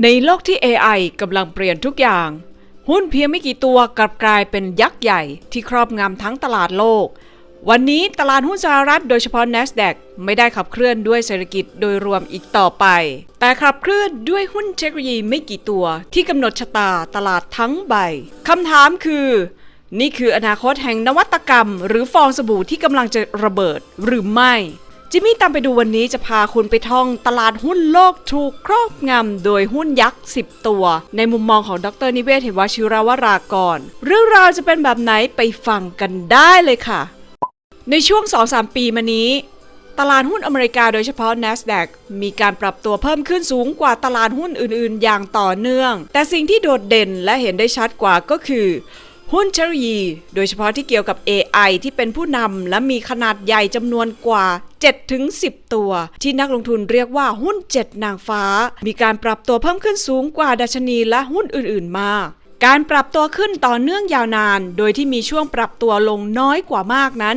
ในโลกที่ AI กำลังเปลี่ยนทุกอย่าง หุ้นเพียงไม่กี่ตัวกลับกลายเป็นยักษ์ใหญ่ที่ครอบงำทั้งตลาดโลก วันนี้ตลาดหุ้นสหรัฐโดยเฉพาะ NASDAQ ไม่ได้ขับเคลื่อนด้วยเศรษฐกิจโดยรวมอีกต่อไป แต่ขับเคลื่อนด้วยหุ้นเทคโนโลยีไม่กี่ตัว ที่กำหนดชะตาตลาดทั้งใบคำถามคือ นี่คืออนาคตแห่งนวัตกรรม หรือฟองสบู่ที่กำลังจะระเบิดหรือไม่ จิมมี่ตามไปดูวันนี้จะพาคุณไปท่องตลาดหุ้นโลกถูกครอบงำโดยหุ้นยักษ์ 10 ตัว ในมุมมองของดรนิเวศเหวชิราวรากร เรื่องราวจะเป็นแบบไหนไปฟังกันได้เลยค่ะ ในช่วง 2-3 ปีมานี้ ตลาดหุ้นอเมริกาโดยเฉพาะ NASDAQ มีการปรับตัวเพิ่มขึ้นสูงกว่าตลาดหุ้นอื่น ๆ อย่างต่อเนื่อง แต่สิ่งที่โดดเด่นและเห็นได้ชัดกว่าก็คือ หุ้นเทคโนโลยี โดยเฉพาะที่เกี่ยวกับ AI ที่เป็นผู้นำและมีขนาดใหญ่จำนวนกว่า 7-10 ตัว ที่นักลงทุนเรียกว่าหุ้น 7 นางฟ้า มีการปรับตัวเพิ่มขึ้นสูงกว่าดัชนีและหุ้นอื่น ๆ มากการปรับตัวขึ้นต่อเนื่องยาวนาน โดยที่มีช่วงปรับตัวลงน้อยกว่ามากนั้น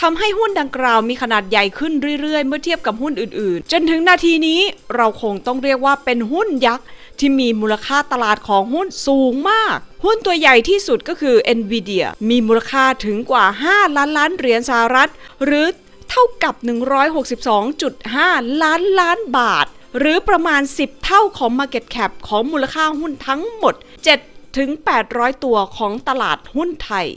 ทำให้หุ้นดังกล่าวมีขนาดใหญ่ขึ้นเรื่อยๆ เมื่อเทียบกับหุ้นอื่นๆ จนถึงนาทีนี้เราคงต้องเรียกว่าเป็นหุ้นยักษ์ ที่มีมูลค่าตลาดของหุ้นสูงมาก หุ้นตัวใหญ่ที่สุดก็คือ NVIDIA มีมูลค่าถึงกว่า 5 ล้านล้านเหรียญสหรัฐ หรือเท่ากับ 162.5 ล้านล้านบาท หรือประมาณ 10 เท่าของ Market Cap ของมูลค่าหุ้นทั้งหมด 7 ถึง 800 ตัวของตลาดหุ้นไทย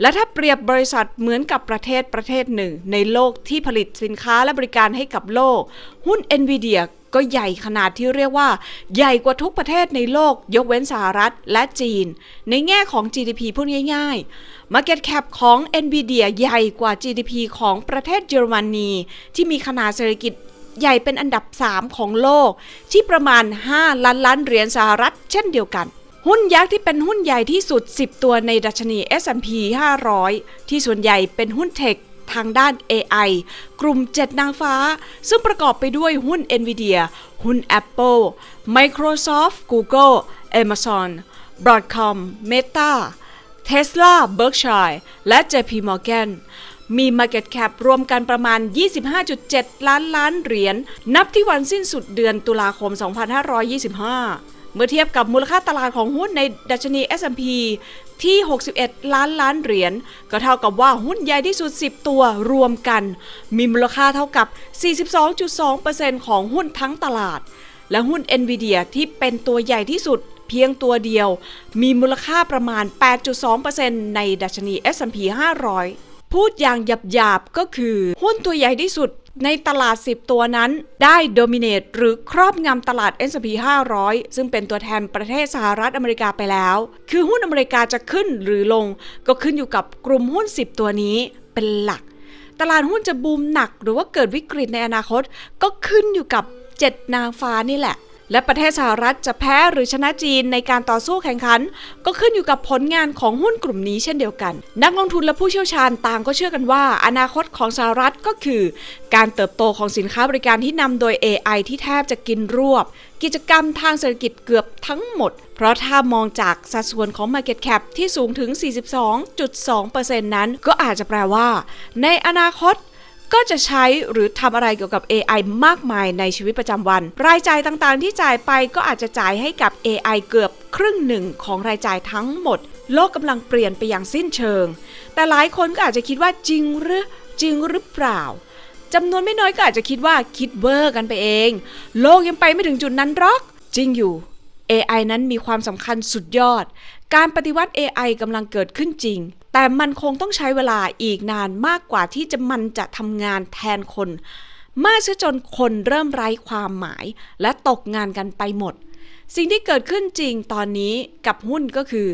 และถ้าเปรียบบริษัทเหมือนกับประเทศประเทศหนึ่ง ในโลกที่ผลิตสินค้าและบริการให้กับโลก หุ้น NVIDIA ก็ใหญ่ขนาดที่เรียกว่า ใหญ่กว่าทุกประเทศในโลก ยกเว้นสหรัฐและจีน ในแง่ของ GDP พูดง่ายๆ Market Cap ของ NVIDIA ใหญ่กว่า GDP ของประเทศเยอรมนีที่มีขนาดเศรษฐกิจใหญ่เป็นอันดับ 3 ของโลก ที่ประมาณ 5 ล้านล้านเหรียญสหรัฐ เช่นเดียวกัน หุ้นยักษ์ที่เป็นหุ้นใหญ่ที่สุด 10 ตัวในดัชนี S&P 500 ที่ส่วนใหญ่เป็นหุ้นเทค ทางด้าน AI กลุ่ม 7 นางฟ้า ซึ่งประกอบไปด้วยหุ้น NVIDIA หุ้น Apple Microsoft Google Amazon Broadcom Meta Tesla Berkshire และ JP Morgan มี Market Cap รวมกันประมาณ 25.7 ล้านล้านเหรียญ นับที่วันสิ้นสุดเดือนตุลาคม 2525 เมื่อเทียบกับมูลค่าตลาดของหุ้นในดัชนี S&P ที่ 61 ล้านล้านเหรียญ ก็เท่ากับว่าหุ้นใหญ่ที่สุด 10 ตัวรวมกัน มีมูลค่าเท่ากับ 42.2%ของหุ้นทั้งตลาด และหุ้น NVIDIA ที่เป็นตัวใหญ่ที่สุดเพียงตัวเดียว มีมูลค่าประมาณ 8.2%ในดัชนี S&P 500 พูดอย่างหยาบๆ ก็คือหุ้นตัวใหญ่ที่สุด ในตลาด 10 ตัวนั้น ได้โดมิเนตหรือครอบงำตลาด S&P 500 ซึ่งเป็นตัวแทนประเทศสหรัฐอเมริกาไปแล้ว คือหุ้นอเมริกาจะขึ้นหรือลง ก็ขึ้นอยู่กับกลุ่มหุ้น 10 ตัวนี้เป็นหลัก ตลาดหุ้นจะบูมหนักหรือว่าเกิดวิกฤตในอนาคต ก็ขึ้นอยู่กับ 7 นางฟ้านี่แหละ และประเทศสหรัฐจะแพ้หรือชนะจีนในการต่อสู้แข่งขัน ก็ขึ้นอยู่กับผลงานของหุ้นกลุ่มนี้เช่นเดียวกัน นักลงทุนและผู้เชี่ยวชาญต่างก็เชื่อกันว่า อนาคตของสหรัฐก็คือ การเติบโตของสินค้าบริการที่นำโดย AI ที่แทบจะกินรวบ กิจกรรมทางเศรษฐกิจเกือบทั้งหมด เพราะถ้ามองจากสัดส่วนของ Market Cap ที่สูงถึง 42.2%นั้น ก็อาจจะแปลว่า ในอนาคต ก็จะใช้หรือทำอะไรเกี่ยวกับ AI มากมายในชีวิตประจำวัน รายจ่ายต่างๆ ที่จ่ายไปก็อาจจะจ่ายให้กับ AI เกือบครึ่งหนึ่งของรายจ่ายทั้งหมด โลกกำลังเปลี่ยนไปอย่างสิ้นเชิง แต่หลายคนก็อาจจะคิดว่าจริงหรือจริงหรือเปล่าจำนวนไม่น้อยก็อาจจะคิดว่าคิดเวอร์กันไปเอง โลกยังไปไม่ถึงจุดนั้นหรอก จริงอยู่ AI นั้นมีความสำคัญสุดยอด การปฏิวัติ AI กำลังเกิดขึ้นจริง แต่มันคงต้องใช้เวลาอีกนานมากกว่าที่จะมันจะทำงานแทนคน มากซะจนคนเริ่มไร้ความหมาย และตกงานกันไปหมด สิ่งที่เกิดขึ้นจริงตอนนี้กับหุ้นก็คือ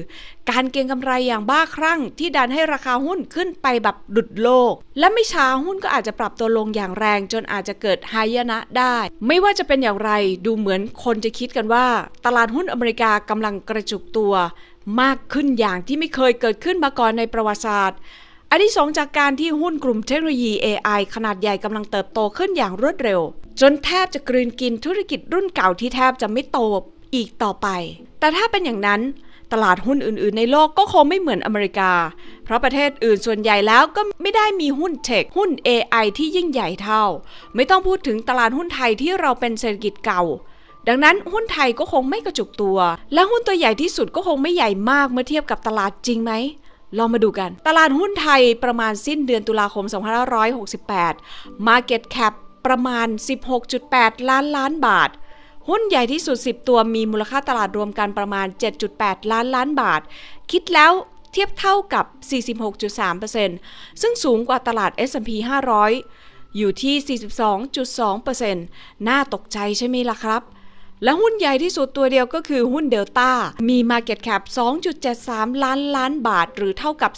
การเก็งกำไรอย่างบ้าคลั่ง ที่ดันให้ราคาหุ้นขึ้นไปแบบดุดโลก และไม่ช้าหุ้นก็อาจจะปรับตัวลงอย่างแรง จนอาจจะเกิดหายนะได้ ไม่ว่าจะเป็นอย่างไรดูเหมือนคนจะคิดกันว่า ตลาดหุ้นอเมริกากำลังกระจุกตัว มากขึ้นอย่างที่ไม่เคยเกิดขึ้นมาก่อนในประวัติศาสตร์อันที่สองจากการที่หุ้นกลุ่มเทคโนโลยี AI ขนาดใหญ่กำลังเติบโตขึ้นอย่างรวดเร็ว จนแทบจะกลืนกินธุรกิจรุ่นเก่าที่แทบจะไม่โต อีกต่อไป แต่ถ้าเป็นอย่างนั้นตลาดหุ้นอื่น ๆ ในโลกก็คงไม่เหมือนอเมริกา เพราะประเทศอื่นส่วนใหญ่แล้วก็ไม่ได้มีหุ้นเทค หุ้น AI ที่ยิ่งใหญ่เท่า ไม่ต้องพูดถึงตลาดหุ้นไทยที่เราเป็นเศรษฐกิจเก่า ดังนั้นหุ้นไทยก็คงไม่กระจุกตัว และหุ้นตัวใหญ่ที่สุดก็คงไม่ใหญ่มากเมื่อเทียบกับตลาดจริงไหมลองมาดูกัน ตลาดหุ้นไทยประมาณสิ้นเดือนตุลาคม 2568 Market Cap ประมาณ 16.8 ล้านล้านบาท หุ้นใหญ่ที่สุด 10 ตัวมีมูลค่าตลาดรวมกันประมาณ 7.8 ล้านล้านบาท คิดแล้วเทียบเท่ากับ 46.3%ซึ่งสูงกว่าตลาด S&P 500 อยู่ที่ 42.2%น่าตกใจใช่ไหมล่ะครับ และหุ้นใหญ่ที่สุดตัวเดียวก็คือหุ้นเดลต้า มี Market Cap 2.73 ล้านล้านบาท หรือเท่ากับ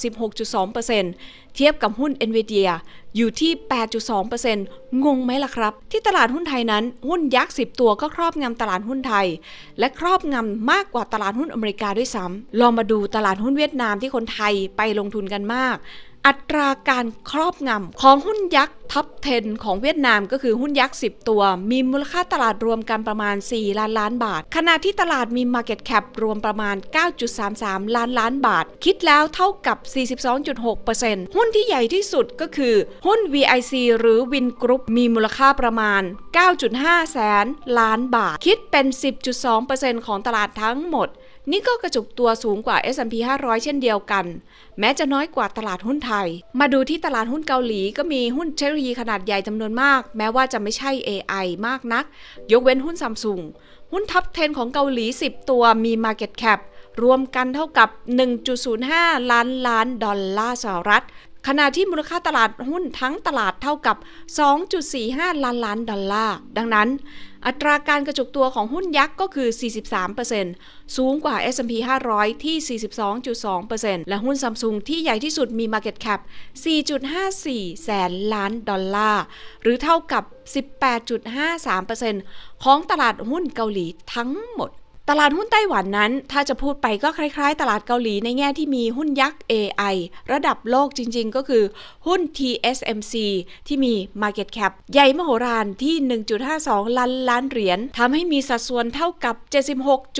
16.2%เทียบกับหุ้น NVIDIA อยู่ที่ 8.2%งงไหมล่ะครับ ที่ตลาดหุ้นไทยนั้น หุ้นยักษ์ 10 ตัวก็ครอบงำตลาดหุ้นไทย และครอบงำมากกว่าตลาดหุ้นอเมริกาด้วยซ้ำลองมาดูตลาดหุ้นเวียดนามที่คนไทยไปลงทุนกันมาก อัตราการครอบงำของหุ้นยักษ์ท็อป 10 ของเวียดนามก็คือหุ้นยักษ์ 10 ตัว มีมูลค่าตลาดรวมกันประมาณ 4 ล้านล้านบาท ขณะที่ตลาดมี Market Cap รวมประมาณ 9.33 ล้านล้านบาท คิดแล้วเท่ากับ 42.6%หุ้นที่ใหญ่ที่สุดก็คือ หุ้น VIC หรือ Win Group มีมูลค่าประมาณ 9.5 แสนล้านบาท คิดเป็น 10.2%ของตลาดทั้งหมด นี่ก็กระจุกตัวสูงกว่า S&P 500 เช่นเดียวกัน แม้จะน้อยกว่าตลาดหุ้นไทย มาดูที่ตลาดหุ้นเกาหลีก็มีหุ้นเทคโนโลยีขนาดใหญ่จำนวนมาก แม้ว่าจะไม่ใช่ AI มากนัก ยกเว้นหุ้นซัมซุงหุ้นท็อป 10 ของเกาหลี 10 ตัวมี Market Cap รวมกันเท่ากับ 1.05 ล้านล้านดอลลาร์สหรัฐ ขณะที่มูลค่าตลาดหุ้นทั้งตลาดเท่ากับ 2.45 ล้านล้านดอลลาร์ ดังนั้น อัตราการกระจุกตัวของหุ้นยักษ์ก็คือ 43%สูงกว่า S&P 500 ที่ 42.2%และหุ้นซัมซุงที่ใหญ่ที่สุดมี Market Cap 4.54 แสนล้านดอลลาร์ หรือเท่ากับ 18.53%ของตลาดหุ้นเกาหลีทั้งหมด ตลาดหุ้นไต้หวันนั้น ถ้าจะพูดไปก็คล้ายๆ ตลาดเกาหลีในแง่ที่มีหุ้นยักษ์ AI ระดับโลกจริงๆ ก็คือหุ้น TSMC ที่มี Market Cap ใหญ่มโหฬารที่ 1.52 ล้านล้านเหรียญทำให้มีสัดส่วนเท่ากับ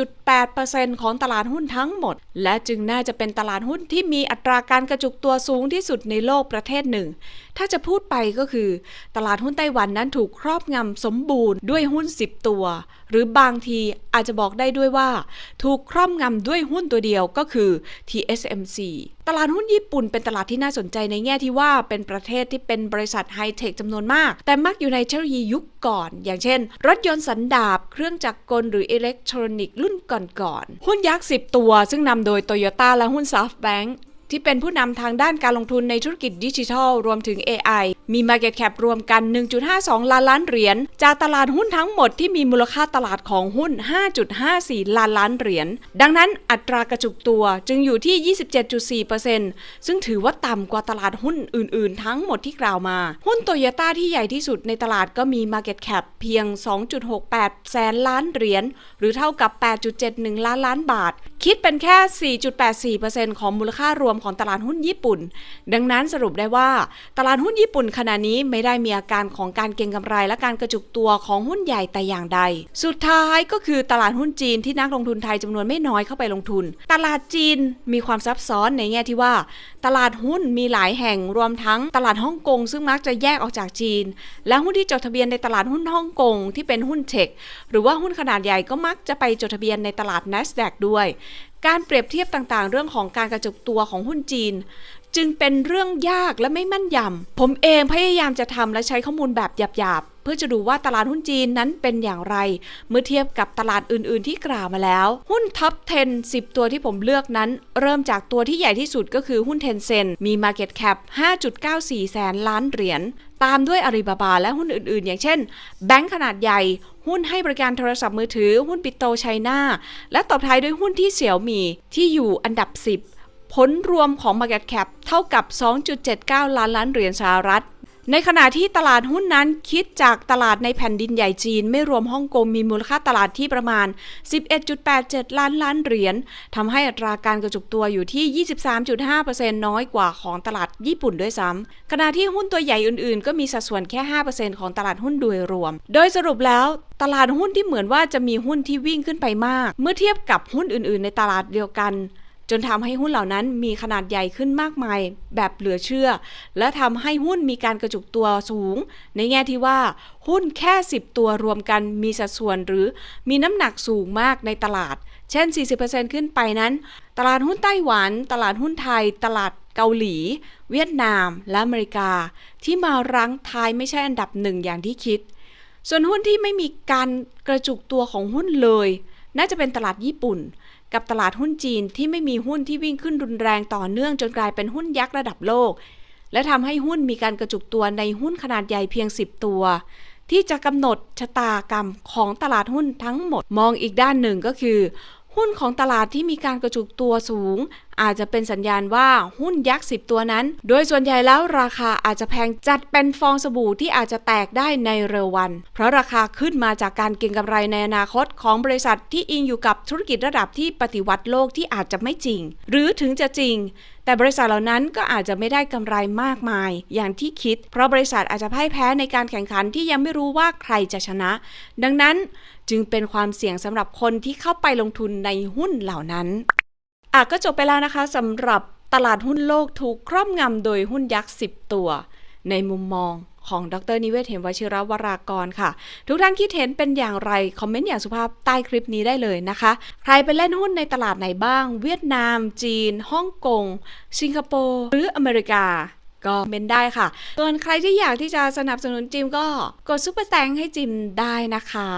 76.8%ของตลาดหุ้นทั้งหมด และจึงน่าจะเป็นตลาดหุ้นที่มีอัตราการกระจุกตัวสูงที่สุดในโลกประเทศหนึ่ง ถ้าจะพูดไปก็คือ ตลาดหุ้นไต้หวันนั้นถูกครอบงำสมบูรณ์ด้วยหุ้น 10 ตัว หรือบางทีอาจจะบอกได้ด้วยว่า ถูกครอบงำด้วยหุ้นตัวเดียวก็คือ TSMC ตลาดหุ้นญี่ปุ่นเป็นตลาดที่น่าสนใจในแง่ที่ว่าเป็นประเทศที่เป็นบริษัทไฮเทคจำนวนมาก แต่มักอยู่ในเทคโนโลยียุคก่อน อย่างเช่น รถยนต์สันดาปเครื่องจักรกลหรืออิเล็กทรอนิกส์รุ่นก่อนๆ หุ้นยักษ์ 10 ตัว ซึ่งนำโดยโตโยต้าและหุ้น SoftBank ที่เป็นผู้นำทางด้านการลงทุนในธุรกิจดิจิทัล รวมถึง AI มี Market Cap รวมกัน 1.52 ล้านล้านเหรียญ จากตลาดหุ้นทั้งหมดที่มีมูลค่าตลาดของหุ้น 5.54 ล้านล้านเหรียญ ดังนั้นอัตรากระจุกตัวจึงอยู่ที่ 27.4%ซึ่งถือว่าต่ำกว่าตลาดหุ้นอื่น ๆ ทั้งหมดที่กล่าวมา หุ้นโตโยต้าที่ใหญ่ที่สุดในตลาดก็มี Market Cap เพียง 2.68 แสนล้านเหรียญ หรือเท่ากับ 8.71 ล้านล้านบาท คิดเป็นแค่ 4.84%ของมูลค่ารวมของตลาดหุ้นญี่ปุ่น ดังนั้นสรุปได้ว่า ตลาดหุ้นญี่ปุ่นขณะนี้ไม่ได้มีอาการของการเก็งกำไร และการกระจุกตัวของหุ้นใหญ่แต่อย่างใด สุดท้ายก็คือตลาดหุ้นจีนที่นักลงทุนไทยจำนวนไม่น้อยเข้าไปลงทุน ตลาดจีนมีความซับซ้อนในแง่ที่ว่า ตลาดหุ้นมีหลายแห่งรวมทั้งตลาดฮ่องกง ซึ่งมักจะแยกออกจากจีน และหุ้นที่จดทะเบียนในตลาดหุ้นฮ่องกงที่เป็นหุ้นเทคหรือว่าหุ้นขนาดใหญ่ก็มักจะไปจดทะเบียนในตลาด NASDAQ ด้วย การเปรียบเทียบต่างๆ เรื่องของการกระจุกตัวของหุ้นจีน จึงเป็นเรื่องยากและไม่มั่นยำ ผมเองพยายามจะทำและใช้ข้อมูลแบบหยาบๆ เพื่อจะดูว่าตลาดหุ้นจีนนั้นเป็นอย่างไร เมื่อเทียบกับตลาดอื่นๆ ที่กล่าวมาแล้ว หุ้นท็อป 10 10 ตัวที่ผมเลือกนั้น เริ่มจากตัวที่ใหญ่ที่สุดก็คือหุ้น Tencent มี Market Cap 5.94 แสนล้านเหรียญตามด้วยอาลีบาบาและหุ้นอื่นๆ อย่างเช่น แบงก์ขนาดใหญ่ หุ้นให้บริการโทรศัพท์มือถือ หุ้นปิโตไชน่าและตบท้ายด้วยหุ้นที่เสี่ยวมีที่อยู่อันดับ 10 ผลรวมของ Market Cap เท่ากับ 2.79 ล้านล้านเหรียญสหรัฐ ในขณะที่ตลาดหุ้นนั้นคิดจากตลาดในแผ่นดินใหญ่จีน ไม่รวมฮ่องกงมีมูลค่าตลาดที่ประมาณ 11.87 ล้านล้านเหรียญทำให้อัตราการกระจุกตัวอยู่ที่ 23.5%น้อยกว่าของตลาดญี่ปุ่นด้วยซ้ำขณะที่หุ้นตัวใหญ่อื่นๆ ก็มีสัดส่วนแค่ 5%ของตลาดหุ้นโดยรวม โดยสรุปแล้วตลาดหุ้นที่เหมือนว่าจะมีหุ้นที่วิ่งขึ้นไปมาก เมื่อเทียบกับหุ้นอื่น ๆ ในตลาดเดียวกัน จนทำให้หุ้นเหล่านั้นมีขนาดใหญ่ขึ้นมากมายแบบเหลือเชื่อ และทำให้หุ้นมีการกระจุกตัวสูง ในแง่ที่ว่าหุ้นแค่ 10 ตัวรวมกันมีสัดส่วนหรือมีน้ำหนักสูงมากในตลาด เช่น 40%ขึ้นไปนั้น ตลาดหุ้นไต้หวัน ตลาดหุ้นไทย ตลาดเกาหลี เวียดนาม และอเมริกา ที่มารั้งท้ายไม่ใช่อันดับหนึ่งอย่างที่คิด ส่วนหุ้นที่ไม่มีการกระจุกตัวของหุ้นเลย น่าจะเป็นตลาดญี่ปุ่น กับตลาดหุ้นจีนที่ไม่มีหุ้นที่วิ่งขึ้นรุนแรงต่อเนื่องจนกลายเป็นหุ้นยักษ์ระดับโลก และทำให้หุ้นมีการกระจุกตัวในหุ้นขนาดใหญ่เพียง 10 ตัว ที่จะกำหนดชะตากรรมของตลาดหุ้นทั้งหมดมองอีกด้านหนึ่งก็คือ หุ้นของตลาดที่มีการกระจุกตัวสูง อาจจะเป็นสัญญาณว่าหุ้นยักษ์ 10 ตัวนั้น โดยส่วนใหญ่แล้วราคาอาจจะแพงจัดเป็นฟองสบู่ที่อาจจะแตกได้ในเร็ววัน เพราะราคาขึ้นมาจากการเก็งกำไรในอนาคตของบริษัทที่อิงอยู่กับธุรกิจระดับที่ปฏิวัติโลกที่อาจจะไม่จริง หรือถึงจะจริง แต่บริษัทเหล่านั้นก็อาจจะไม่ได้กำไรมากมาย อย่างที่คิด เพราะบริษัทอาจจะพ่ายแพ้ในการแข่งขันที่ยังไม่รู้ว่าใครจะชนะ ดังนั้นจึงเป็นความเสี่ยงสำหรับคนที่เข้าไปลงทุนในหุ้นเหล่านั้นอะก็จบไปแล้วนะคะสำหรับตลาดหุ้นโลกถูกครอบงำโดยหุ้นยักษ์ 10 ตัว ในมุมมอง ของดรนิเวศเหมวชิรวรากรค่ะ ทุกท่านคิดเห็นเป็นอย่างไร คอมเมนต์อย่างสุภาพใต้คลิปนี้ได้เลยนะคะ ใครไปเล่นหุ้นในตลาดไหนบ้าง เวียดนาม จีนฮ่องกงสิงคโปร์หรืออเมริกาก็เมนได้ค่ะ ส่วนใครที่อยากที่จะสนับสนุนจิมก็กดซุปเปอร์แตงให้จิมได้นะคะ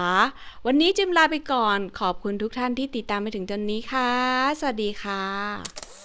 วันนี้จิมลาไปก่อน ขอบคุณทุกท่านที่ติดตามมาถึงจนนี้ค่ะ สวัสดีค่ะ